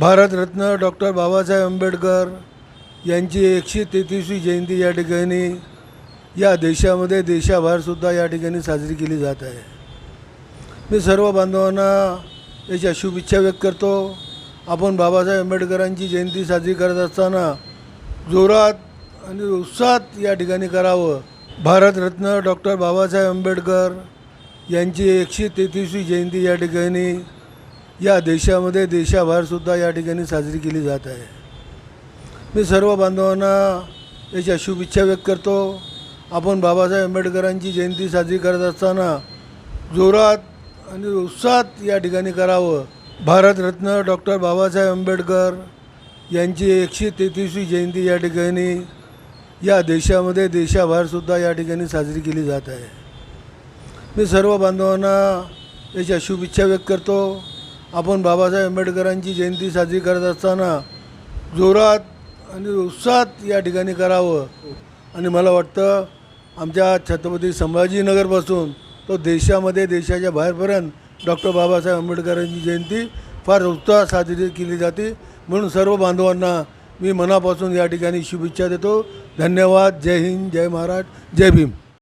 Bharat Ratna doctor Babasaheb Ambedkar यांची एकशे तेहतीसवी जयंती या ठिकाणी या देशामध्ये देशाबाहेरसुद्धा या ठिकाणी साजरी केली जात आहे. मी सर्व बांधवांना याच्या शुभेच्छा व्यक्त करतो. आपण बाबासाहेब आंबेडकरांची जयंती साजरी करत असताना जोरात आणि उत्साहात या ठिकाणी करावं. भारतरत्न डॉक्टर बाबासाहेब आंबेडकर यांची एकशे तेहतीसवी जयंती या ठिकाणी या देशामध्ये देशाबाहेरसुद्धा या ठिकाणी साजरी केली जात आहे. मी सर्व बांधवांना याच्या शुभेच्छा व्यक्त करतो. आपण बाबासाहेब आंबेडकरांची जयंती साजरी करत असताना जोरात आणि उत्साहात या ठिकाणी करावं. भारतरत्न डॉक्टर बाबासाहेब आंबेडकर यांची एकशे तेहतीसवी जयंती या ठिकाणी या देशामध्ये देशाबाहेरसुद्धा या ठिकाणी साजरी केली जात आहे. मी सर्व बांधवांना याच्या शुभेच्छा व्यक्त करतो. आपण बाबासाहेब आंबेडकरांची जयंती साजरी करत असताना जोरात आणि उत्साहात या ठिकाणी करावं. आणि मला वाटतं आमच्या छत्रपती संभाजीनगरपासून तो देशामध्ये देशाच्या बाहेरपर्यंत डॉक्टर बाबासाहेब आंबेडकरांची जयंती फार उत्साहात साजरी केली जाते. म्हणून सर्व बांधवांना मी मनापासून या ठिकाणी शुभेच्छा देतो. धन्यवाद. जय हिंद. जय महाराष्ट्र. जय भीम.